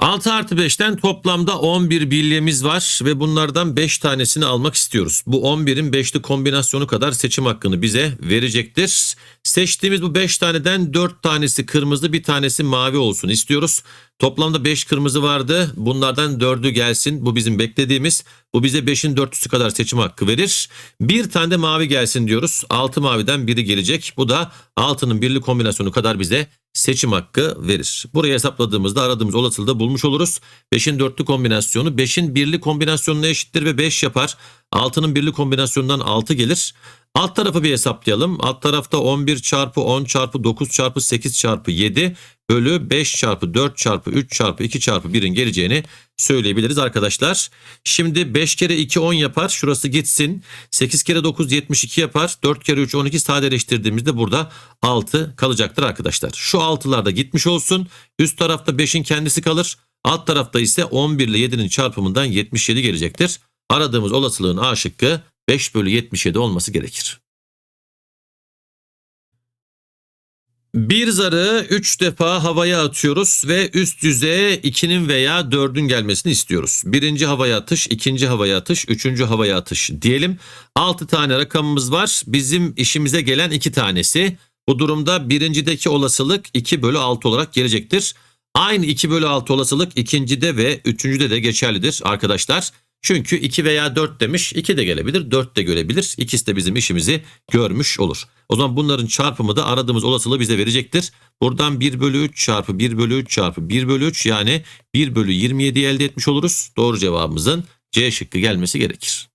6 artı 5'ten toplamda 11 bilyemiz var ve bunlardan 5 tanesini almak istiyoruz. Bu 11'in 5'li kombinasyonu kadar seçim hakkını bize verecektir. Seçtiğimiz bu 5 taneden 4 tanesi kırmızı bir tanesi mavi olsun istiyoruz. Toplamda 5 kırmızı vardı. Bunlardan 4'ü gelsin. Bu bizim beklediğimiz. Bu bize 5'in 4'lüsü kadar seçim hakkı verir. Bir tane de mavi gelsin diyoruz. 6 maviden biri gelecek. Bu da 6'nın birli kombinasyonu kadar bize seçim hakkı verir. Buraya hesapladığımızda aradığımız olasılığı da bulmuş oluruz. 5'in dörtlü kombinasyonu 5'in birli kombinasyonuna eşittir ve 5 yapar. 6'nın birli kombinasyonundan 6 gelir. Alt tarafı bir hesaplayalım. Alt tarafta 11 çarpı 10 çarpı 9 çarpı 8 çarpı 7 bölü 5 çarpı 4 çarpı 3 çarpı 2 çarpı 1'in geleceğini söyleyebiliriz arkadaşlar. Şimdi 5 kere 2 10 yapar. Şurası gitsin. 8 kere 9 72 yapar. 4 kere 3 12 sadeleştirdiğimizde burada 6 kalacaktır arkadaşlar. Şu 6'lar da gitmiş olsun. Üst tarafta 5'in kendisi kalır. Alt tarafta ise 11 ile 7'nin çarpımından 77 gelecektir. Aradığımız olasılığın A şıkkı 5 bölü 77 olması gerekir. Bir zarı 3 defa havaya atıyoruz ve üst yüzeye 2'nin veya 4'ün gelmesini istiyoruz. Birinci havaya atış, ikinci havaya atış, üçüncü havaya atış diyelim. 6 tane rakamımız var. Bizim işimize gelen 2 tanesi. Bu durumda birincideki olasılık 2 bölü 6 olarak gelecektir. Aynı 2 bölü 6 olasılık ikincide ve üçüncüde de geçerlidir arkadaşlar. Çünkü 2 veya 4 demiş 2 de gelebilir 4 de görebilir. İkisi de bizim işimizi görmüş olur. O zaman bunların çarpımı da aradığımız olasılığı bize verecektir. Buradan 1 bölü 3 çarpı 1 bölü 3 çarpı 1 bölü 3 yani 1 bölü 27 elde etmiş oluruz. Doğru cevabımızın C şıkkı gelmesi gerekir.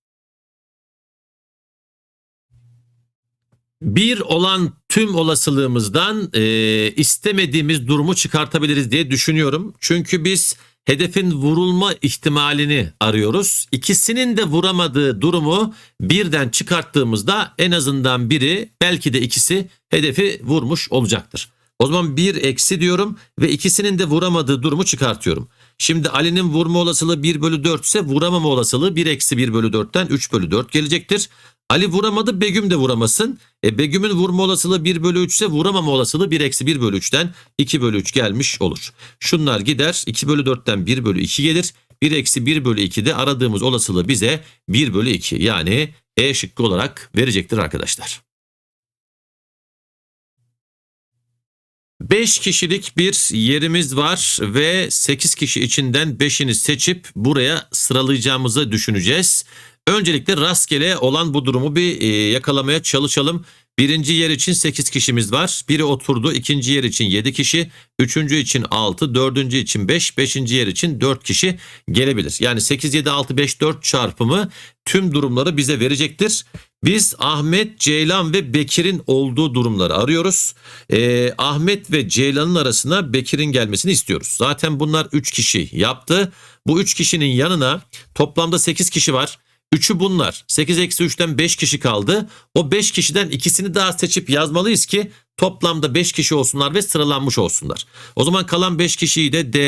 Bir olan tüm olasılığımızdan e, istemediğimiz durumu çıkartabiliriz diye düşünüyorum. Çünkü biz hedefin vurulma ihtimalini arıyoruz. İkisinin de vuramadığı durumu birden çıkarttığımızda en azından biri belki de ikisi hedefi vurmuş olacaktır. O zaman bir eksi diyorum ve ikisinin de vuramadığı durumu çıkartıyorum. Şimdi Ali'nin vurma olasılığı 1 bölü 4 ise vuramama olasılığı 1 eksi 1 bölü 4'ten 3 bölü 4 gelecektir. Ali vuramadı Begüm de vuramasın. E, Begüm'ün vurma olasılığı 1 bölü 3 ise vuramama olasılığı 1 eksi 1 bölü 3'ten 2 bölü 3 gelmiş olur. Şunlar gider 2 bölü 4'ten 1 bölü 2 gelir. 1 eksi 1 bölü 2 de aradığımız olasılığı bize 1 bölü 2 yani E şıkkı olarak verecektir arkadaşlar. 5 kişilik bir yerimiz var ve 8 kişi içinden 5'ini seçip buraya sıralayacağımızı düşüneceğiz. Öncelikle rastgele olan bu durumu bir e, yakalamaya çalışalım. Birinci yer için 8 kişimiz var. Biri oturdu. İkinci yer için 7 kişi. Üçüncü için 6. Dördüncü için 5. Beşinci yer için 4 kişi gelebilir. Yani 8, 7, 6, 5, 4 çarpımı tüm durumları bize verecektir. Biz Ahmet, Ceylan ve Bekir'in olduğu durumları arıyoruz. Ee, Ahmet ve Ceylan'ın arasına Bekir'in gelmesini istiyoruz. Zaten bunlar 3 kişi yaptı. Bu 3 kişinin yanına toplamda 8 kişi var. 3'ü bunlar. 8 eksi 3'ten 5 kişi kaldı. O 5 kişiden ikisini daha seçip yazmalıyız ki toplamda 5 kişi olsunlar ve sıralanmış olsunlar. O zaman kalan 5 kişiyi de D,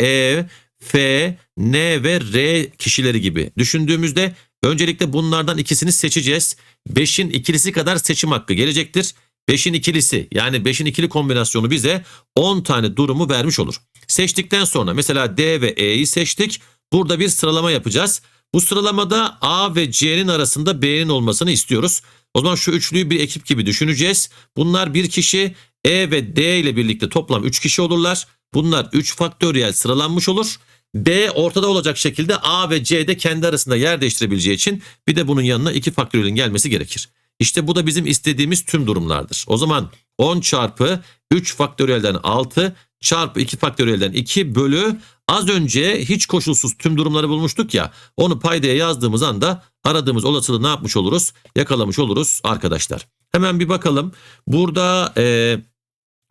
E, F, N ve R kişileri gibi düşündüğümüzde öncelikle bunlardan ikisini seçeceğiz. 5'in ikilisi kadar seçim hakkı gelecektir. 5'in ikilisi yani 5'in ikili kombinasyonu bize 10 tane durumu vermiş olur. Seçtikten sonra mesela D ve E'yi seçtik. Burada bir sıralama yapacağız. Bu sıralamada A ve C'nin arasında B'nin olmasını istiyoruz. O zaman şu üçlüyü bir ekip gibi düşüneceğiz. Bunlar bir kişi E ve D ile birlikte toplam 3 kişi olurlar. Bunlar 3 faktöriyel sıralanmış olur. B ortada olacak şekilde A ve C de kendi arasında yer değiştirebileceği için bir de bunun yanına 2 faktöriyelin gelmesi gerekir. İşte bu da bizim istediğimiz tüm durumlardır. O zaman 10 çarpı 3 faktöriyelden 6 çarpı 2 faktöriyelden 2 bölü az önce hiç koşulsuz tüm durumları bulmuştuk ya onu paydaya yazdığımız anda aradığımız olasılığı ne yapmış oluruz? Yakalamış oluruz arkadaşlar. Hemen bir bakalım. Burada e,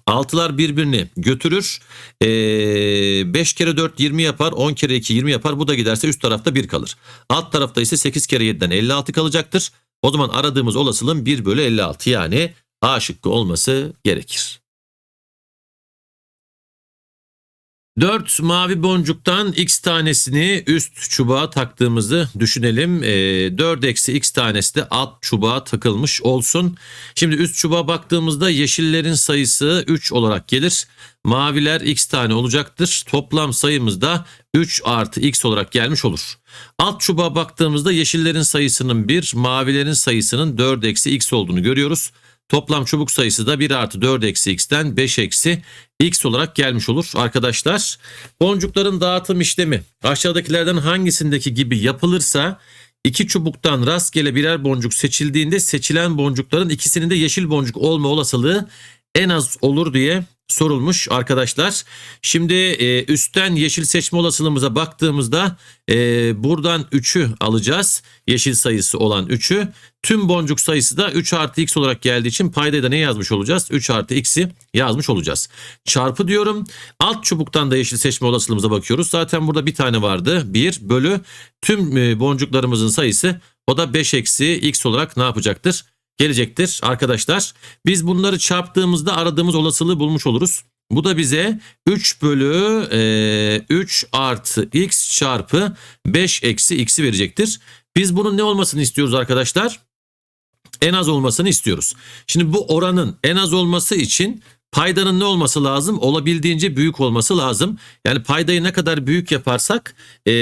altılar birbirini götürür. E, 5 kere 4 20 yapar. 10 kere 2 20 yapar. Bu da giderse üst tarafta 1 kalır. Alt tarafta ise 8 kere 7'den 56 kalacaktır. O zaman aradığımız olasılığın 1 bölü 56 yani A şıkkı olması gerekir. 4 mavi boncuktan x tanesini üst çubuğa taktığımızı düşünelim. E, 4 eksi x tanesi de alt çubuğa takılmış olsun. Şimdi üst çubuğa baktığımızda yeşillerin sayısı 3 olarak gelir. Maviler x tane olacaktır. Toplam sayımız da 3 artı x olarak gelmiş olur. Alt çubuğa baktığımızda yeşillerin sayısının 1, mavilerin sayısının 4 eksi x olduğunu görüyoruz. Toplam çubuk sayısı da 1 artı 4 eksi x'ten 5 eksi x olarak gelmiş olur arkadaşlar. Boncukların dağıtım işlemi aşağıdakilerden hangisindeki gibi yapılırsa iki çubuktan rastgele birer boncuk seçildiğinde seçilen boncukların ikisinin de yeşil boncuk olma olasılığı en az olur diye sorulmuş arkadaşlar. Şimdi e, üstten yeşil seçme olasılığımıza baktığımızda e, buradan 3'ü alacağız. Yeşil sayısı olan 3'ü. Tüm boncuk sayısı da 3 artı x olarak geldiği için paydada ne yazmış olacağız? 3 artı x'i yazmış olacağız. Çarpı diyorum. Alt çubuktan da yeşil seçme olasılığımıza bakıyoruz. Zaten burada bir tane vardı. 1 bölü tüm e, boncuklarımızın sayısı o da 5 eksi x olarak ne yapacaktır? Gelecektir arkadaşlar. Biz bunları çarptığımızda aradığımız olasılığı bulmuş oluruz. Bu da bize 3 bölü e, 3 artı x çarpı 5 eksi x'i verecektir. Biz bunun ne olmasını istiyoruz arkadaşlar? En az olmasını istiyoruz. Şimdi bu oranın en az olması için Paydanın ne olması lazım? Olabildiğince büyük olması lazım. Yani paydayı ne kadar büyük yaparsak e,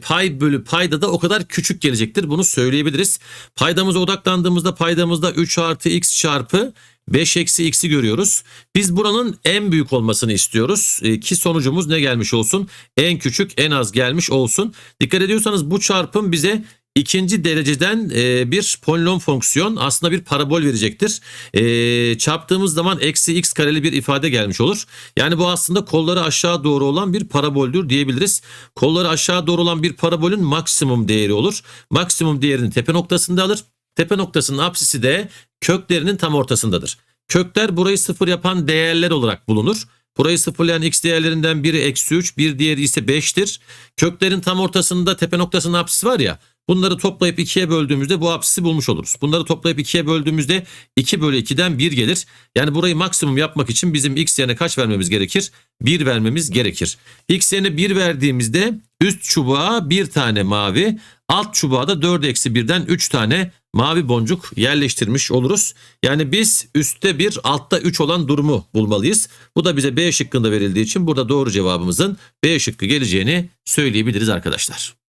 pay bölü payda da o kadar küçük gelecektir. Bunu söyleyebiliriz. Paydamıza odaklandığımızda paydamızda 3 artı x çarpı 5 eksi x'i görüyoruz. Biz buranın en büyük olmasını istiyoruz e, ki sonucumuz ne gelmiş olsun? En küçük en az gelmiş olsun. Dikkat ediyorsanız bu çarpım bize ikinci dereceden e, bir polinom fonksiyon aslında bir parabol verecektir. E, çarptığımız zaman eksi x kareli bir ifade gelmiş olur. Yani bu aslında kolları aşağı doğru olan bir paraboldür diyebiliriz. Kolları aşağı doğru olan bir parabolün maksimum değeri olur. Maksimum değerini tepe noktasında alır. Tepe noktasının apsisi de köklerinin tam ortasındadır. Kökler burayı sıfır yapan değerler olarak bulunur. Burayı sıfırlayan x değerlerinden biri eksi 3, bir diğeri ise 5'tir. Köklerin tam ortasında tepe noktasının apsisi var ya. Bunları toplayıp 2'ye böldüğümüzde bu apsisi bulmuş oluruz. Bunları toplayıp 2'ye böldüğümüzde 2 bölü 2'den 1 gelir. Yani burayı maksimum yapmak için bizim x yerine kaç vermemiz gerekir? 1 vermemiz gerekir. x yerine 1 verdiğimizde üst çubuğa bir tane mavi, alt çubuğa da 4 eksi 1'den 3 tane mavi boncuk yerleştirmiş oluruz. Yani biz üstte 1 altta 3 olan durumu bulmalıyız. Bu da bize B şıkkında verildiği için burada doğru cevabımızın B şıkkı geleceğini söyleyebiliriz arkadaşlar.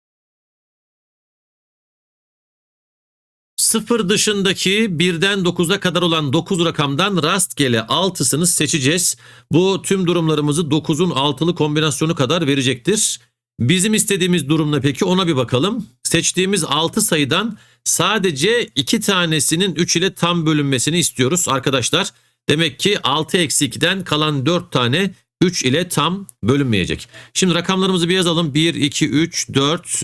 Sıfır dışındaki birden 9'a kadar olan 9 rakamdan rastgele 6'sını seçeceğiz. Bu tüm durumlarımızı 9'un altılı kombinasyonu kadar verecektir. Bizim istediğimiz durumda peki ona bir bakalım. Seçtiğimiz 6 sayıdan sadece 2 tanesinin 3 ile tam bölünmesini istiyoruz arkadaşlar. Demek ki 6 eksi 2'den kalan 4 tane 3 ile tam bölünmeyecek. Şimdi rakamlarımızı bir yazalım. 1, 2, 3, 4,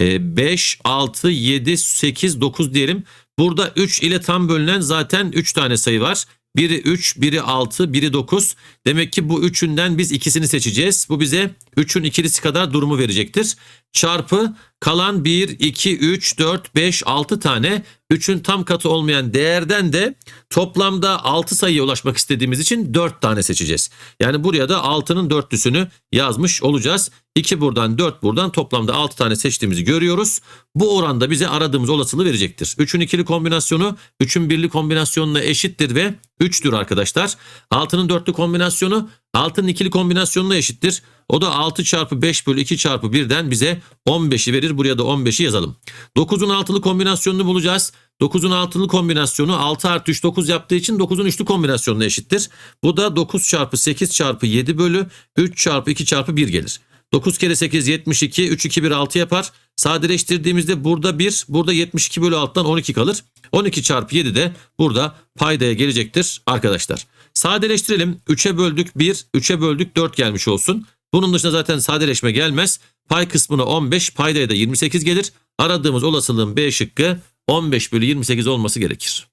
5, 6, 7, 8, 9 diyelim. Burada 3 ile tam bölünen zaten 3 tane sayı var. Biri 3, biri 6, biri 9. Demek ki bu üçünden biz ikisini seçeceğiz. Bu bize 3'ün ikilisi kadar durumu verecektir. Çarpı kalan 1, 2, 3, 4, 5, 6 tane 3'ün tam katı olmayan değerden de toplamda 6 sayıya ulaşmak istediğimiz için 4 tane seçeceğiz. Yani buraya da 6'nın dörtlüsünü yazmış olacağız. 2 buradan 4 buradan toplamda 6 tane seçtiğimizi görüyoruz. Bu oranda bize aradığımız olasılığı verecektir. 3'ün ikili kombinasyonu 3'ün birli kombinasyonuna eşittir ve 3'tür arkadaşlar. 6'nın dörtlü kombinasyonu 6'nın ikili kombinasyonuna eşittir. O da 6 çarpı 5 bölü 2 çarpı 1'den bize 15'i verir. Buraya da 15'i yazalım. 9'un altılı kombinasyonunu bulacağız. 9'un altılı kombinasyonu 6 artı 3 9 yaptığı için 9'un üçlü kombinasyonuna eşittir. Bu da 9 çarpı 8 çarpı 7 bölü 3 çarpı 2 çarpı 1 gelir. 9 kere 8 72, 3 2 1 6 yapar. Sadeleştirdiğimizde burada 1, burada 72 bölü alttan 12 kalır. 12 çarpı 7 de burada paydaya gelecektir arkadaşlar. Sadeleştirelim. 3'e böldük 1, 3'e böldük 4 gelmiş olsun. Bunun dışında zaten sadeleşme gelmez. Pay kısmına 15, paydaya da 28 gelir. Aradığımız olasılığın B şıkkı 15 bölü 28 olması gerekir.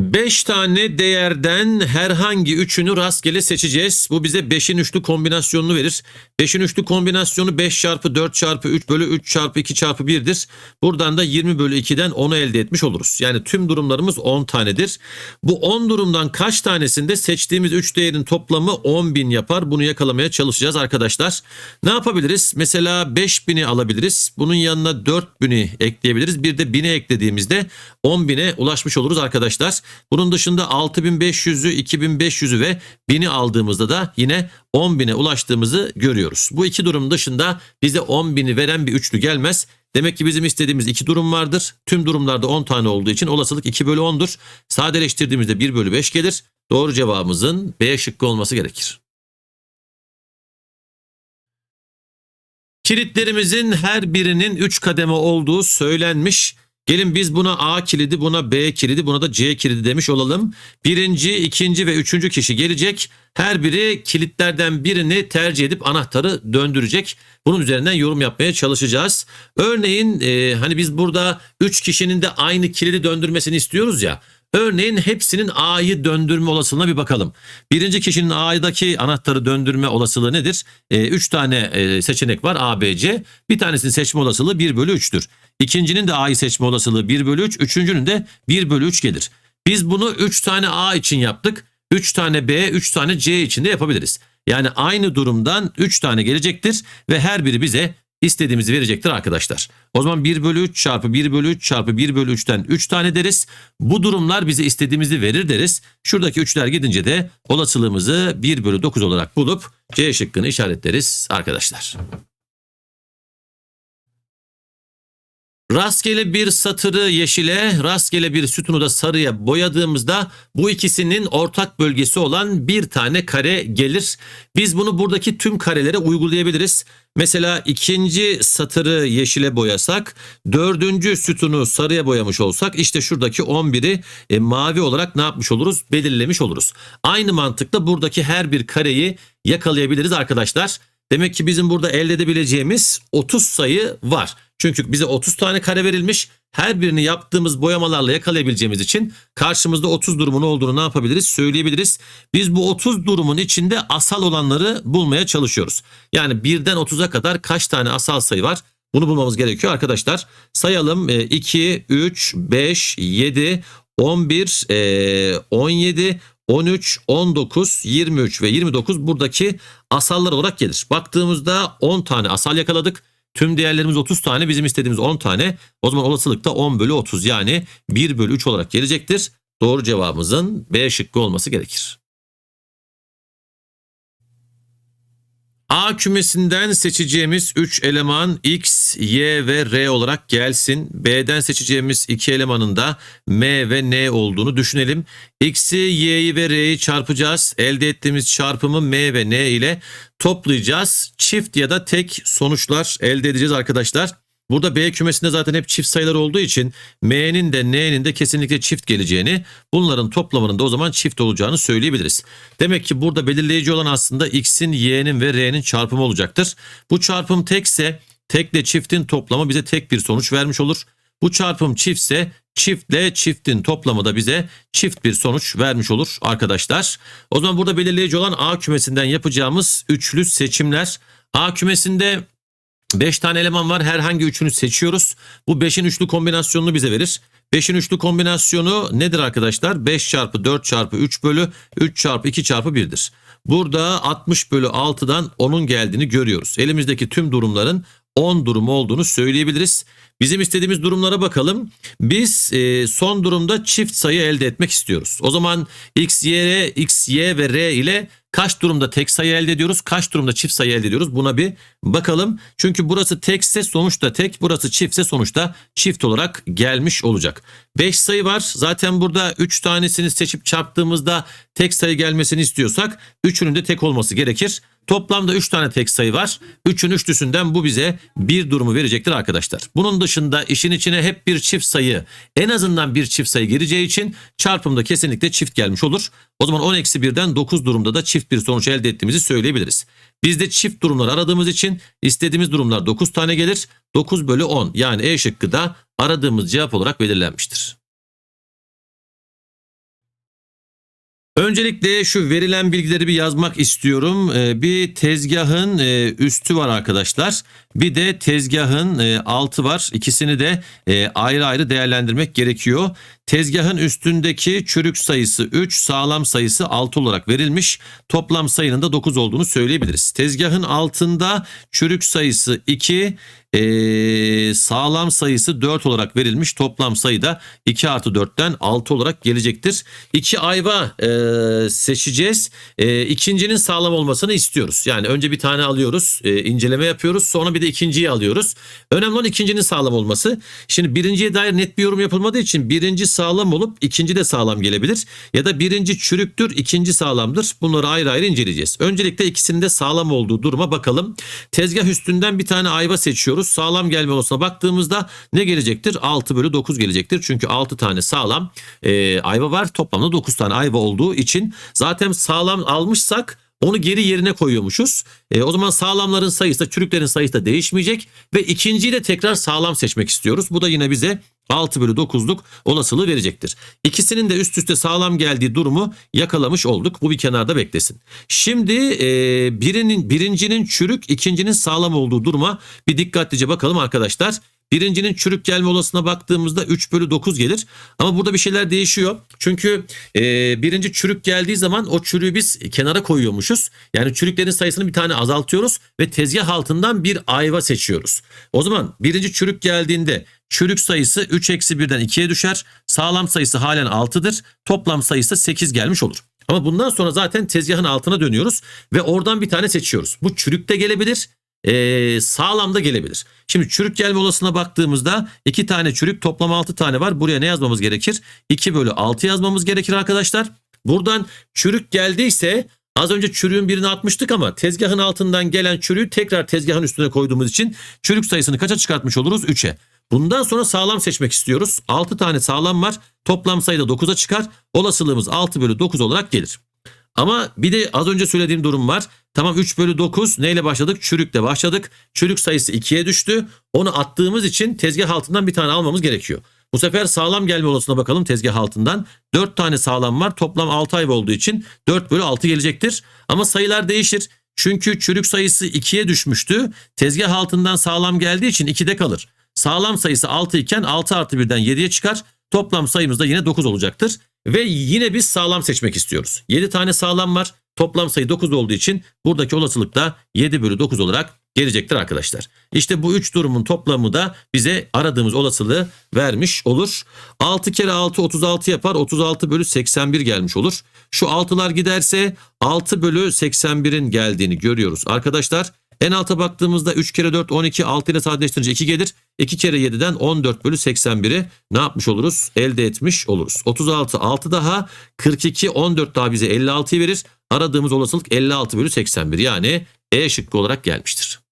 5 tane değerden herhangi üçünü rastgele seçeceğiz. Bu bize 5'in üçlü kombinasyonunu verir. 5'in üçlü kombinasyonu 5 çarpı 4 çarpı 3 bölü 3 çarpı 2 çarpı 1'dir. Buradan da 20 bölü 2'den 10'u elde etmiş oluruz. Yani tüm durumlarımız 10 tanedir. Bu 10 durumdan kaç tanesinde seçtiğimiz 3 değerin toplamı 10.000 yapar? Bunu yakalamaya çalışacağız arkadaşlar. Ne yapabiliriz? Mesela 5000'i alabiliriz. Bunun yanına 4000'i ekleyebiliriz. Bir de 1000'i eklediğimizde 10.000'e ulaşmış oluruz arkadaşlar. Bunun dışında 6500'ü, 2500'ü ve 1000'i aldığımızda da yine 10.000'e ulaştığımızı görüyoruz. Bu iki durum dışında bize 10.000'i veren bir üçlü gelmez. Demek ki bizim istediğimiz iki durum vardır. Tüm durumlarda 10 tane olduğu için olasılık 2 bölü 10'dur. Sadeleştirdiğimizde 1 bölü 5 gelir. Doğru cevabımızın B şıkkı olması gerekir. Kilitlerimizin her birinin 3 kademe olduğu söylenmiş. Gelin biz buna A kilidi, buna B kilidi, buna da C kilidi demiş olalım. Birinci, ikinci ve üçüncü kişi gelecek. Her biri kilitlerden birini tercih edip anahtarı döndürecek. Bunun üzerinden yorum yapmaya çalışacağız. Örneğin e, hani biz burada üç kişinin de aynı kilidi döndürmesini istiyoruz ya. Örneğin hepsinin A'yı döndürme olasılığına bir bakalım. Birinci kişinin A'daki anahtarı döndürme olasılığı nedir? 3 tane e, seçenek var A, B, C. Bir tanesinin seçme olasılığı 1 bölü 3'tür. İkincinin de A'yı seçme olasılığı 1 bölü 3. Üçüncünün de 1 bölü 3 gelir. Biz bunu 3 tane A için yaptık. 3 tane B, 3 tane C için de yapabiliriz. Yani aynı durumdan 3 tane gelecektir ve her biri bize istediğimizi verecektir arkadaşlar. O zaman 1 bölü 3 çarpı 1 bölü 3 çarpı 1 bölü 3'ten 3 tane deriz. Bu durumlar bize istediğimizi verir deriz. Şuradaki 3'ler gidince de olasılığımızı 1 bölü 9 olarak bulup C şıkkını işaretleriz arkadaşlar. Rastgele bir satırı yeşile, rastgele bir sütunu da sarıya boyadığımızda bu ikisinin ortak bölgesi olan bir tane kare gelir. Biz bunu buradaki tüm karelere uygulayabiliriz. Mesela ikinci satırı yeşile boyasak, dördüncü sütunu sarıya boyamış olsak işte şuradaki 11'i e, mavi olarak ne yapmış oluruz? Belirlemiş oluruz. Aynı mantıkla buradaki her bir kareyi yakalayabiliriz arkadaşlar. Demek ki bizim burada elde edebileceğimiz 30 sayı var. Çünkü bize 30 tane kare verilmiş. Her birini yaptığımız boyamalarla yakalayabileceğimiz için karşımızda 30 durumun olduğunu ne yapabiliriz? Söyleyebiliriz. Biz bu 30 durumun içinde asal olanları bulmaya çalışıyoruz. Yani birden 30'a kadar kaç tane asal sayı var? Bunu bulmamız gerekiyor arkadaşlar. Sayalım 2, 3, 5, 7, 11, 17, 13, 19, 23 ve 29 buradaki asallar olarak gelir. Baktığımızda 10 tane asal yakaladık. Tüm değerlerimiz 30 tane bizim istediğimiz 10 tane. O zaman olasılık da 10 bölü 30 yani 1 bölü 3 olarak gelecektir. Doğru cevabımızın B şıkkı olması gerekir. A kümesinden seçeceğimiz 3 eleman X, Y ve R olarak gelsin. B'den seçeceğimiz 2 elemanın da M ve N olduğunu düşünelim. X'i, Y'yi ve R'yi çarpacağız. Elde ettiğimiz çarpımı M ve N ile toplayacağız. Çift ya da tek sonuçlar elde edeceğiz arkadaşlar. Burada B kümesinde zaten hep çift sayılar olduğu için M'nin de N'nin de kesinlikle çift geleceğini bunların toplamının da o zaman çift olacağını söyleyebiliriz. Demek ki burada belirleyici olan aslında X'in, Y'nin ve R'nin çarpımı olacaktır. Bu çarpım tekse tekle çiftin toplamı bize tek bir sonuç vermiş olur. Bu çarpım çiftse çiftle çiftin toplamı da bize çift bir sonuç vermiş olur arkadaşlar. O zaman burada belirleyici olan A kümesinden yapacağımız üçlü seçimler. A kümesinde 5 tane eleman var. Herhangi üçünü seçiyoruz. Bu 5'in üçlü kombinasyonunu bize verir. 5'in üçlü kombinasyonu nedir arkadaşlar? 5 çarpı 4 çarpı 3 bölü 3 çarpı 2 çarpı 1'dir. Burada 60 bölü 6'dan 10'un geldiğini görüyoruz. Elimizdeki tüm durumların 10 durumu olduğunu söyleyebiliriz. Bizim istediğimiz durumlara bakalım. Biz e, son durumda çift sayı elde etmek istiyoruz. O zaman x, y, x, y ve r ile kaç durumda tek sayı elde ediyoruz? Kaç durumda çift sayı elde ediyoruz? Buna bir bakalım. Çünkü burası tekse sonuçta tek, burası çiftse sonuçta çift olarak gelmiş olacak. 5 sayı var. Zaten burada 3 tanesini seçip çarptığımızda tek sayı gelmesini istiyorsak 3'ünün de tek olması gerekir. Toplamda 3 tane tek sayı var. 3'ün üçlüsünden bu bize bir durumu verecektir arkadaşlar. Bunun dışında işin içine hep bir çift sayı en azından bir çift sayı gireceği için çarpımda kesinlikle çift gelmiş olur. O zaman 10-1'den 9 durumda da çift bir sonuç elde ettiğimizi söyleyebiliriz. Biz de çift durumlar aradığımız için istediğimiz durumlar 9 tane gelir. 9 bölü 10 yani E şıkkı da aradığımız cevap olarak belirlenmiştir. Öncelikle şu verilen bilgileri bir yazmak istiyorum. Ee, Bir tezgahın e, üstü var arkadaşlar. Bir de tezgahın e, altı var. İkisini de e, ayrı ayrı değerlendirmek gerekiyor. Tezgahın üstündeki çürük sayısı 3, sağlam sayısı 6 olarak verilmiş. Toplam sayının da 9 olduğunu söyleyebiliriz. Tezgahın altında çürük sayısı 2, e, sağlam sayısı 4 olarak verilmiş. Toplam sayı da 2 artı 4'ten 6 olarak gelecektir. 2 ayva e, seçeceğiz. E, ikincinin sağlam olmasını istiyoruz. Yani önce bir tane alıyoruz, e, inceleme yapıyoruz. Sonra bir de ikinciyi alıyoruz. Önemli olan ikincinin sağlam olması. Şimdi birinciye dair net bir yorum yapılmadığı için birinci sağlam olup ikinci de sağlam gelebilir. Ya da birinci çürüktür, ikinci sağlamdır. Bunları ayrı ayrı inceleyeceğiz. Öncelikle ikisinin de sağlam olduğu duruma bakalım. Tezgah üstünden bir tane ayva seçiyoruz. Sağlam gelme olasılığına baktığımızda ne gelecektir? 6 bölü 9 gelecektir. Çünkü 6 tane sağlam e, ayva var. Toplamda 9 tane ayva olduğu için zaten sağlam almışsak onu geri yerine koyuyormuşuz. E, o zaman sağlamların sayısı da çürüklerin sayısı da değişmeyecek. Ve ikinciyi de tekrar sağlam seçmek istiyoruz. Bu da yine bize 6 bölü 9'luk olasılığı verecektir. İkisinin de üst üste sağlam geldiği durumu yakalamış olduk. Bu bir kenarda beklesin. Şimdi e, birinin birincinin çürük, ikincinin sağlam olduğu duruma bir dikkatlice bakalım arkadaşlar. Birincinin çürük gelme olasılığına baktığımızda 3 bölü 9 gelir. Ama burada bir şeyler değişiyor. Çünkü e, birinci çürük geldiği zaman o çürüğü biz kenara koyuyormuşuz. Yani çürüklerin sayısını bir tane azaltıyoruz ve tezgah altından bir ayva seçiyoruz. O zaman birinci çürük geldiğinde çürük sayısı 3 eksi 1'den 2'ye düşer. Sağlam sayısı halen 6'dır. Toplam sayısı 8 gelmiş olur. Ama bundan sonra zaten tezgahın altına dönüyoruz ve oradan bir tane seçiyoruz. Bu çürük de gelebilir, ee, sağlam da gelebilir. Şimdi çürük gelme olasılığına baktığımızda 2 tane çürük toplam 6 tane var. Buraya ne yazmamız gerekir? 2 bölü 6 yazmamız gerekir arkadaşlar. Buradan çürük geldiyse az önce çürüğün birini atmıştık ama tezgahın altından gelen çürüğü tekrar tezgahın üstüne koyduğumuz için çürük sayısını kaça çıkartmış oluruz? 3'e. Bundan sonra sağlam seçmek istiyoruz. 6 tane sağlam var. Toplam sayıda 9'a çıkar. Olasılığımız 6 bölü 9 olarak gelir. Ama bir de az önce söylediğim durum var. Tamam 3 bölü 9 neyle başladık? Çürükle başladık. Çürük sayısı 2'ye düştü. Onu attığımız için tezgah altından bir tane almamız gerekiyor. Bu sefer sağlam gelme olasılığına bakalım tezgah altından. 4 tane sağlam var. Toplam 6 ayva olduğu için 4 bölü 6 gelecektir. Ama sayılar değişir. Çünkü çürük sayısı 2'ye düşmüştü. Tezgah altından sağlam geldiği için 2'de kalır. Sağlam sayısı 6 iken 6 artı 1'den 7'ye çıkar. Toplam sayımız da yine 9 olacaktır. Ve yine biz sağlam seçmek istiyoruz. 7 tane sağlam var. Toplam sayı 9 olduğu için buradaki olasılık da 7 bölü 9 olarak gelecektir arkadaşlar. İşte bu 3 durumun toplamı da bize aradığımız olasılığı vermiş olur. 6 kere 6 36 yapar. 36 bölü 81 gelmiş olur. Şu 6'lar giderse 6 bölü 81'in geldiğini görüyoruz arkadaşlar. En alta baktığımızda 3 kere 4 12 6 ile sadeleştirince 2 gelir. 2 kere 7'den 14 bölü 81'i ne yapmış oluruz? Elde etmiş oluruz. 36 6 daha 42 14 daha bize 56'yı verir. Aradığımız olasılık 56 bölü 81 yani E şıkkı olarak gelmiştir.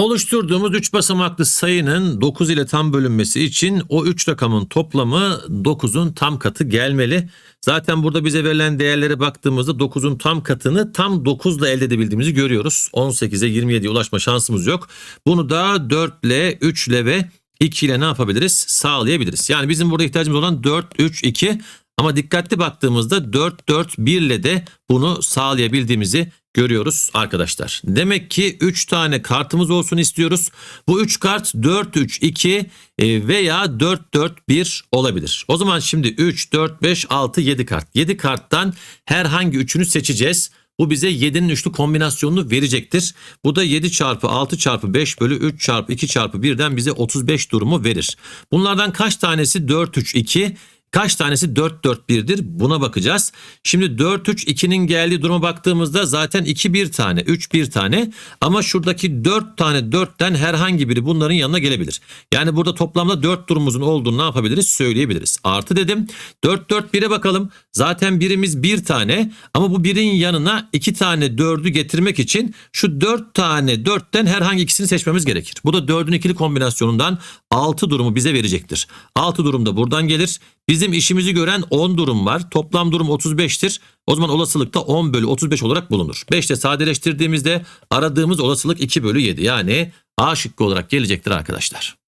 Oluşturduğumuz 3 basamaklı sayının 9 ile tam bölünmesi için o 3 rakamın toplamı 9'un tam katı gelmeli. Zaten burada bize verilen değerlere baktığımızda 9'un tam katını tam 9 ile elde edebildiğimizi görüyoruz. 18'e 27'ye ulaşma şansımız yok. Bunu da 4 ile 3 ile ve 2 ile ne yapabiliriz? Sağlayabiliriz. Yani bizim burada ihtiyacımız olan 4, 3, 2 ama dikkatli baktığımızda 4, 4, 1 ile de bunu sağlayabildiğimizi görüyoruz arkadaşlar. Demek ki 3 tane kartımız olsun istiyoruz. Bu 3 kart 4 3 2 veya 4 4 1 olabilir. O zaman şimdi 3 4 5 6 7 kart. 7 karttan herhangi üçünü seçeceğiz. Bu bize 7'nin üçlü kombinasyonunu verecektir. Bu da 7 çarpı 6 çarpı 5 bölü 3 çarpı 2 çarpı 1'den bize 35 durumu verir. Bunlardan kaç tanesi 4 3 2 Kaç tanesi 4-4-1'dir buna bakacağız. Şimdi 4-3-2'nin geldiği duruma baktığımızda zaten 2 bir tane 3 bir tane ama şuradaki 4 tane 4'ten herhangi biri bunların yanına gelebilir. Yani burada toplamda 4 durumumuzun olduğunu ne yapabiliriz söyleyebiliriz. Artı dedim 4-4-1'e bakalım zaten birimiz bir tane ama bu birin yanına 2 tane 4'ü getirmek için şu 4 tane 4'ten herhangi ikisini seçmemiz gerekir. Bu da 4'ün ikili kombinasyonundan 6 durumu bize verecektir. 6 durum da buradan gelir. Bizim işimizi gören 10 durum var. Toplam durum 35'tir. O zaman olasılık da 10 bölü 35 olarak bulunur. 5 ile sadeleştirdiğimizde aradığımız olasılık 2 bölü 7. Yani A şıkkı olarak gelecektir arkadaşlar.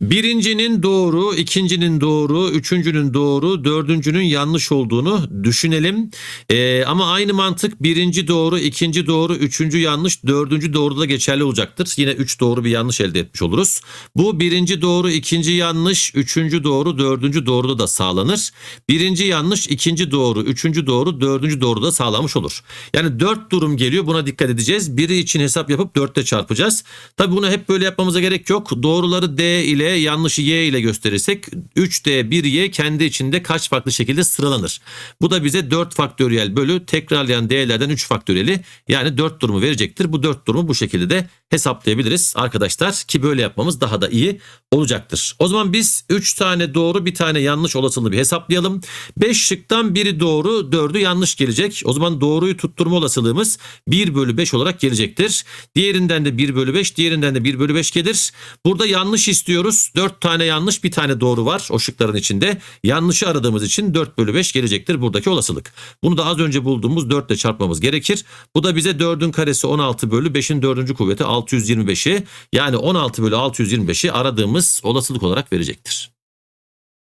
Birincinin doğru, ikincinin doğru, üçüncünün doğru, dördüncünün yanlış olduğunu düşünelim. Ee, ama aynı mantık birinci doğru, ikinci doğru, üçüncü yanlış, dördüncü doğru da geçerli olacaktır. Yine üç doğru bir yanlış elde etmiş oluruz. Bu birinci doğru, ikinci yanlış, üçüncü doğru, dördüncü doğru da sağlanır. Birinci yanlış, ikinci doğru, üçüncü doğru, dördüncü doğru da sağlanmış olur. Yani dört durum geliyor buna dikkat edeceğiz. Biri için hesap yapıp dörtte çarpacağız. Tabi bunu hep böyle yapmamıza gerek yok. Doğruları D ile yanlışı Y ile gösterirsek 3D 1Y kendi içinde kaç farklı şekilde sıralanır. Bu da bize 4 faktöriyel bölü tekrarlayan değerlerden 3 faktöriyeli yani 4 durumu verecektir. Bu 4 durumu bu şekilde de hesaplayabiliriz arkadaşlar ki böyle yapmamız daha da iyi olacaktır. O zaman biz 3 tane doğru bir tane yanlış olasılığı bir hesaplayalım. 5 şıktan biri doğru 4'ü yanlış gelecek. O zaman doğruyu tutturma olasılığımız 1 bölü 5 olarak gelecektir. Diğerinden de 1 bölü 5 diğerinden de 1 bölü 5 gelir. Burada yanlış istiyoruz. 4 tane yanlış bir tane doğru var o şıkların içinde. Yanlışı aradığımız için 4 bölü 5 gelecektir buradaki olasılık. Bunu da az önce bulduğumuz 4 ile çarpmamız gerekir. Bu da bize 4'ün karesi 16 bölü 5'in 4. kuvveti 625'i yani 16 bölü 625'i aradığımız olasılık olarak verecektir.